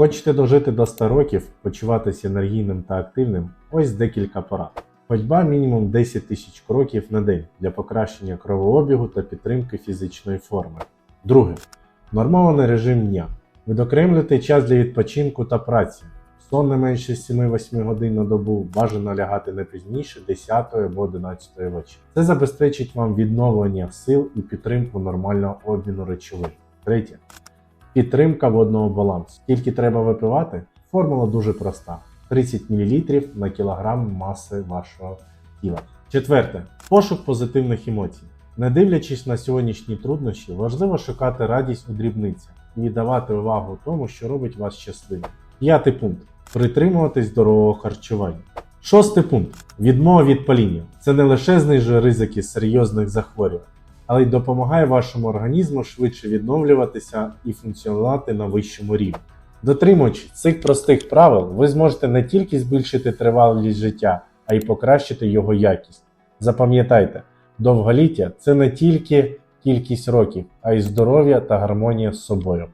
Хочете дожити до 100 років, почуватися енергійним та активним? Ось декілька порад. Ходьба мінімум 10 тисяч кроків на день для покращення кровообігу та підтримки фізичної форми. Друге. Нормований режим дня. Відокремлюйте час для відпочинку та праці. Сон не менше 7-8 годин на добу бажано лягати не пізніше 10 або 11 вечора. Це забезпечить вам відновлення сил і підтримку нормального обміну речовин. Третє. Підтримка водного балансу. Скільки треба випивати? Формула дуже проста: 30 мл на кілограм маси вашого тіла. Четверте. Пошук позитивних емоцій. Не дивлячись на сьогоднішні труднощі, важливо шукати радість у дрібницях і давати увагу тому, що робить вас щасливим. П'ятий пункт. Притримуватись здорового харчування. Шостий пункт. Відмова від паління. Це не лише знижує ризики серйозних захворювань, але й допомагає вашому організму швидше відновлюватися і функціонувати на вищому рівні. Дотримуючи цих простих правил, ви зможете не тільки збільшити тривалість життя, а й покращити його якість. Запам'ятайте, довголіття це не тільки кількість років, а й здоров'я та гармонія з собою.